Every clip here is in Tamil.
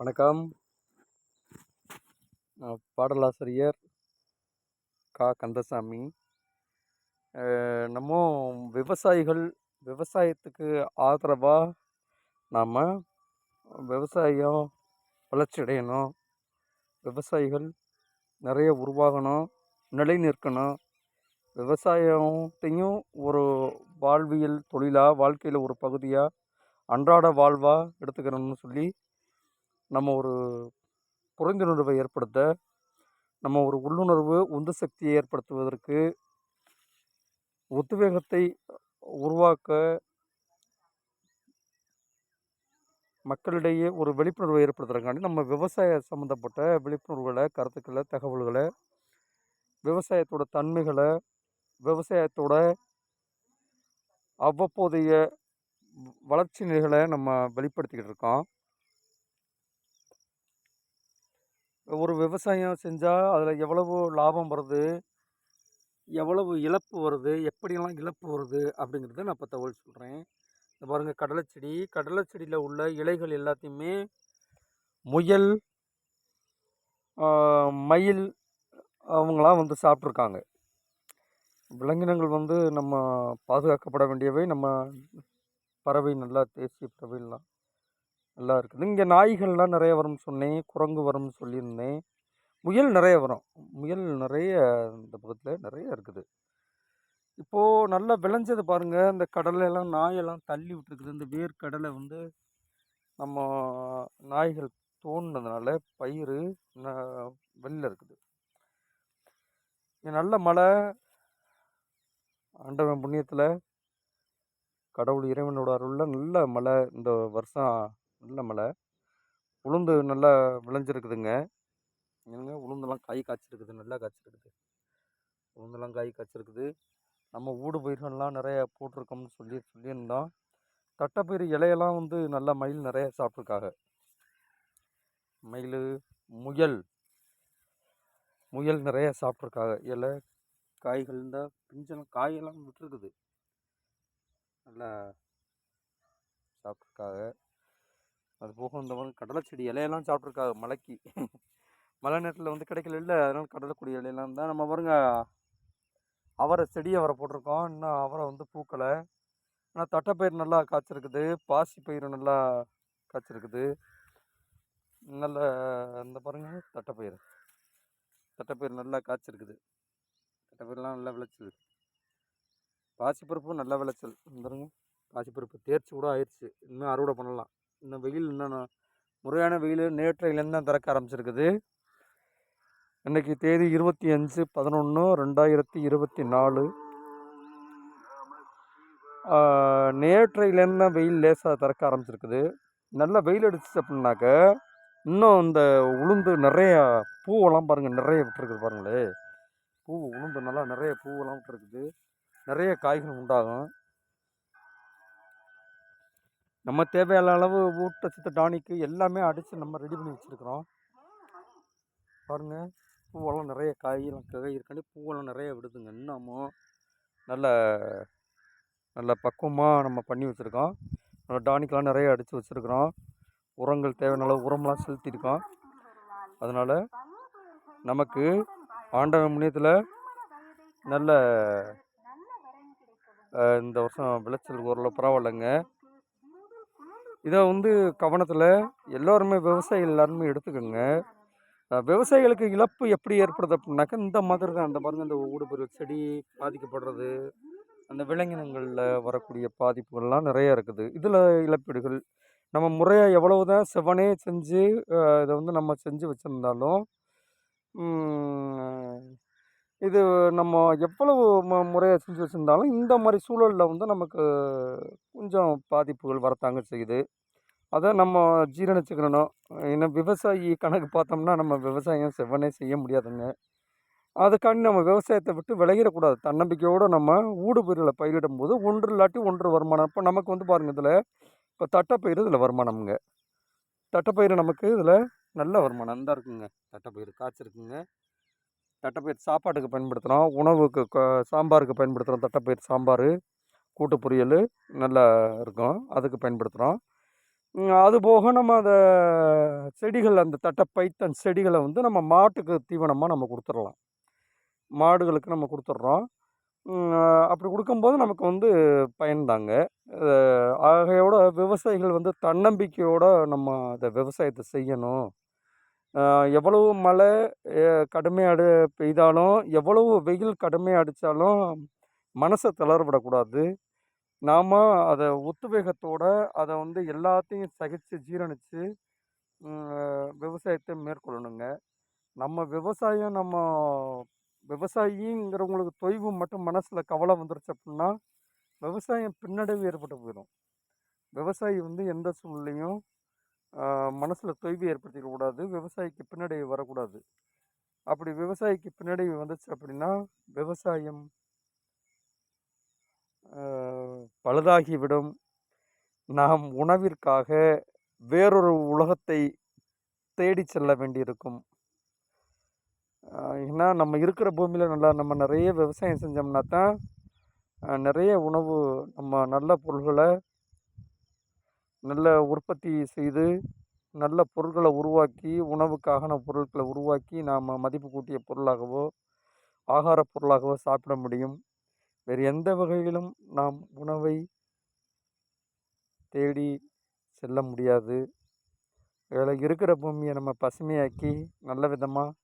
வணக்கம். நான் பாடலாசிரியர் கா. கந்தசாமி. நம்ம விவசாயிகள் விவசாயத்துக்கு ஆதரவாக நாம் விவசாயம் வளர்ச்சி அடையணும் விவசாயிகள் நிறைய உருவாகணும் நிலை நிற்கணும் விவசாயத்தையும் ஒரு வாழ்வியல் தொழிலாக வாழ்க்கையில் ஒரு பகுதியாக அன்றாட வாழ்வாக எடுத்துக்கிறோம்னு சொல்லி நம்ம ஒரு புரிந்துணர்வை ஏற்படுத்த நம்ம ஒரு உள்ளுணர்வு உந்து சக்தியை ஏற்படுத்துவதற்கு உத்வேகத்தை உருவாக்க மக்களிடையே ஒரு விழிப்புணர்வை ஏற்படுத்துறதுக்காண்டி நம்ம விவசாய சம்மந்தப்பட்ட விழிப்புணர்வுகளை கருத்துக்களை தகவல்களை விவசாயத்தோட தன்மைகளை விவசாயத்தோட அவ்வப்போதைய வ- வளர்ச்சி நிலைகளை நம்ம வெளிப்படுத்திக்கிட்டு இருக்கோம். ஒரு விவசாயம் செஞ்சால் அதில் எவ்வளவு லாபம் வருது? எவ்வளவு இழப்பு வருது? எப்படியெல்லாம் இழப்பு வருது? அப்படிங்கிறத நான் இப்போ தகவல் சொல்கிறேன் இந்த பாருங்கள் கடலைச்செடி. கடலைச்செடியில் உள்ள இலைகள் எல்லாத்தையுமே முயல் மயில் அவங்களாம் வந்து சாப்பிட்ருக்காங்க விலங்கினங்கள் வந்து நம்ம பாதுகாக்கப்பட வேண்டியவை. நம்ம பறவை நல்லா தேசிய பறவைலாம் நல்லா இருக்குது இங்கே நாய்கள்லாம் நிறைய வரும்னு சொன்னேன். குரங்கு வரும்னு சொல்லியிருந்தேன். முயல் நிறைய வரும். முயல் நிறைய இந்த பக்கத்தில் நிறைய இருக்குது. இப்போது நல்லா விளைஞ்சது பாருங்கள் இந்த கடலையெல்லாம் நாயெல்லாம் தள்ளி விட்டுருக்குது. இந்த வேர்க்கடலை வந்து நம்ம நாய்கள் தோணுனதுனால பயிர் ந- வெளில இருக்குது. இங்கே நல்ல மழை. ஆண்டவன் புண்ணியத்தில் கடவுள் இறைவனோட அருளில் நல்ல மழை இந்த வருஷம் நல்ல மழை உளுந்து நல்லா விளைஞ்சிருக்குதுங்க. என்னங்க உளுந்தெல்லாம் காய் காய்ச்சிருக்குது நல்லா காய்ச்சிருக்குது. உளுந்தெல்லாம் காய் காய்ச்சிருக்குது. நம்ம ஊடு பயிர்கள்லாம் நிறைய போட்டிருக்கோம்னு சொல்லி சொல்லியிருந்தோம். தட்டைப்பயிறு இலையெல்லாம் வந்து நல்லா மயில் நிறைய சாப்பிட்ருக்காங்க. மயில் முயல் முயல் நிறைய சாப்பிட்ருக்காங்க. இலை காய்கள் இந்த பிஞ்செல்லாம் காயெல்லாம் விட்டுருக்குது. நல்லா சாப்பிட்ருக்காங்க. அது போக இந்த மாதிரி கடலை செடி இலையெல்லாம் சாப்பிட்ருக்காது மழைக்கு மழை நேரத்தில் வந்து கிடைக்கல இல்லை அதனால் கடலைக்குடி இலையெல்லாம் தான். நம்ம பாருங்க அவரை செடி அவரை போட்டிருக்கோம். இன்னும் அவரை வந்து பூக்கலை. ஆனால் தட்டைப்பயிர் நல்லா காய்ச்சிருக்குது. பாசி பயிர் நல்லா காய்ச்சிருக்குது. நல்ல இந்த பாருங்க தட்டைப்பயிர். தட்டைப்பயிர் நல்லா காய்ச்சிருக்குது. தட்டைப்பயிரெலாம் நல்லா விளைச்சல். பாசிப்பருப்பும் நல்லா விளைச்சல். பாருங்க பாசிப்பருப்பு தேர்ச்சி கூட ஆயிடுச்சு இன்னும் அறுவடை பண்ணலாம். இன்னும் வெயில் இன்னும் முறையான வெயில் நேற்றையிலேருந்து தான் திறக்க ஆரம்பிச்சிருக்குது. இன்னைக்கு தேதி இருபத்தி அஞ்சு பதினொன்று ரெண்டாயிரத்தி இருபத்தி நாலு. நேற்றையிலேருந்து தான் வெயில் லேசாக திறக்க ஆரம்பிச்சிருக்குது. நல்லா வெயில் அடிச்சிச்சு அப்படின்னாக்க இன்னும் இந்த உளுந்து நிறையா பூவெல்லாம் பாருங்கள் நிறைய விட்டுருக்குது பாருங்களே. பூ உளுந்து நல்லா நிறைய பூவெல்லாம் விட்டுருக்குது. நிறைய காய்கள் உண்டாகும். நம்ம தேவையான அளவு ஊட்டச்சத்து டானிக்கு எல்லாமே அடித்து நம்ம ரெடி பண்ணி வச்சுருக்குறோம். பாருங்கள் பூவெல்லாம் நிறைய காயெல்லாம் காய் இருக்காண்டி பூவெல்லாம் நிறைய விடுதுங்க. இன்னமும் நல்ல நல்ல பக்குவமாக நம்ம பண்ணி வச்சுருக்கோம். நம்ம டானிக்கெலாம் நிறைய அடித்து வச்சுருக்குறோம். உரங்கள் தேவையான அளவு உரம்லாம் செலுத்தியிருக்கோம். அதனால் நமக்கு ஆண்டவன் முன்னியத்தில் நல்ல இந்த வருஷம் விளைச்சல் ஓரளவு பரவாயில்லைங்க. இதை வந்து கவனத்தில் எல்லோருமே விவசாயிகள் எல்லாருமே எடுத்துக்கோங்க. விவசாயிகளுக்கு இழப்பு எப்படி ஏற்படுது அப்படின்னாக்கா இந்த மாதிரி தான். அந்த பாருங்க இந்த ஊடுபயிர் செடி பாதிக்கப்படுறது அந்த விலங்கினங்களில் வரக்கூடிய பாதிப்புகள்லாம் நிறைய இருக்குது. இதில் இழப்பீடுகள் நம்ம முறையாக எவ்வளவு தான் செவனே செஞ்சு இதை வந்து நம்ம செஞ்சு வச்சுருந்தாலும் இது நம்ம எவ்வளவு மு முறையாக செஞ்சு வச்சுருந்தாலும் இந்த மாதிரி சூழலில் வந்து நமக்கு கொஞ்சம் பாதிப்புகள் வரத்தாங்க செய்யுது. அதை நம்ம ஜீரணிச்சுக்கிறணும் ஏன்னா விவசாயி கணக்கு பார்த்தோம்னா நம்ம விவசாயம் செவ்வனே செய்ய முடியாதுங்க. அதுக்காண்டி நம்ம விவசாயத்தை விட்டு விளையிடக்கூடாது தன்னம்பிக்கையோடு நம்ம ஊடுபயிர்களை பயிரிடும் போது ஒன்று இல்லாட்டி ஒன்று வருமானம். இப்போ நமக்கு வந்து பாருங்கள் இதில் இப்போ தட்டைப்பயிறு இதில் வருமானம்ங்க. தட்டைப்பயிறு நமக்கு இதில் நல்ல வருமானம் தான் இருக்குங்க. தட்டைப்பயிறு காய்ச்சிருக்குங்க. தட்டைப்பயிர் சாப்பாட்டுக்கு பயன்படுத்துகிறோம் உணவுக்கு சாம்பாருக்கு பயன்படுத்துகிறோம் தட்டைப்பயிர் சாம்பார் கூட்டு பொரியல் நல்லா இருக்கும். அதுக்கு பயன்படுத்துகிறோம் அதுபோக நம்ம அதை செடிகள் அந்த தட்டைப்பைத்தன் செடிகளை வந்து நம்ம மாட்டுக்கு தீவனமாக நம்ம கொடுத்துடலாம். மாடுகளுக்கு நம்ம கொடுத்துட்றோம். அப்படி கொடுக்கும்போது நமக்கு வந்து பயன்தாங்க ஆகையோட விவசாயிகள் வந்து தன்னம்பிக்கையோடு நம்ம அதை விவசாயத்தை செய்யணும். எவ்வளவு மழை கடுமையாக அடு பெய்தாலும் எவ்வளவு வெயில் கடுமையாக அடித்தாலும் மனசை தளர விடக்கூடாது நாம் அதை ஒத்துவேகத்தோடு அதை வந்து எல்லாத்தையும் சகித்து ஜீரணித்து விவசாயத்தை மேற்கொள்ளணுங்க. நம்ம விவசாயம் நம்ம விவசாயிங்கிறவங்களுக்கு தொய்வு மட்டும் மனசில் கவலை வந்துருச்சு அப்படின்னா விவசாயம் பின்னடைவு ஏற்பட்டு போயிடும். விவசாயி வந்து எந்த சூழ்நிலையும் மனசில் தொய்வு ஏற்படுத்திக்கூடாது விவசாயிக்கு பின்னடைவு வரக்கூடாது. அப்படி விவசாயிக்கு பின்னடைவு வந்துச்சு அப்படின்னா விவசாயம் பழுதாகிவிடும். நாம் உணவிற்காக வேறொரு உலகத்தை தேடி செல்ல வேண்டியிருக்கும். ஏன்னா நம்ம இருக்கிற பூமியில் நல்லா நம்ம நிறைய விவசாயம் செஞ்சோம்னா தான் நிறைய உணவு நம்ம நல்ல பொருள்களை நல்ல உற்பத்தி செய்து நல்ல பொருட்களை உருவாக்கி உணவுக்கான பொருட்களை உருவாக்கி நாம் மதிப்பு கூட்டிய பொருளாகவோ ஆகார பொருளாகவோ சாப்பிட முடியும். வேறு எந்த வகையிலும் நாம் உணவை தேடி செல்ல முடியாது. இதில் இருக்கிற பூமியை நம்ம பசுமையாக்கி நல்ல விதமாக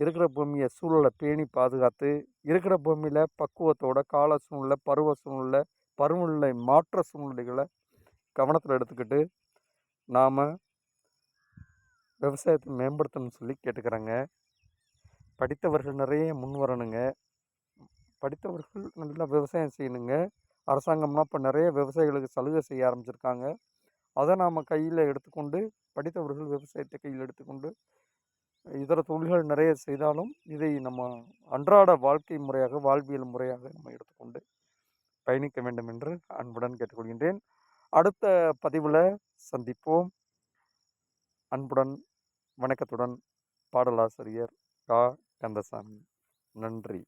இருக்கிற பூமியை சூழலை பேணி பாதுகாத்து இருக்கிற பூமியில் பக்குவத்தோட கால சூழ்நிலை பருவ சூழ்நிலை பருவநிலை மாற்ற சூழ்நிலைகளை கவனத்தில் எடுத்துக்கிட்டு நாம் விவசாயத்தை மேம்படுத்தணும்னு சொல்லி கேட்டுக்கிறேங்க. படித்தவர்கள் நிறைய முன் வரணுங்க. படித்தவர்கள் நல்லா விவசாயம் செய்யணுங்க. அரசாங்கம்னா இப்போ நிறைய விவசாயிகளுக்கு சலுகை செய்ய ஆரம்பிச்சிருக்காங்க. அதை நாம் கையில் எடுத்துக்கொண்டு படித்தவர்கள் விவசாயத்தை கையில் எடுத்துக்கொண்டு இதர தொழில்கள் நிறைய செய்தாலும் இதை நம்ம அன்றாட வாழ்க்கை முறையாக வாழ்வியல் முறையாக நம்ம எடுத்துக்கொண்டு பயணிக்க வேண்டும் என்று அன்புடன் கேட்டுக்கொள்கின்றேன். அடுத்த பதிவில் சந்திப்போம். அன்புடன் வணக்கத்துடன் பாடலாசிரியர் கா. கந்தசாமி. நன்றி.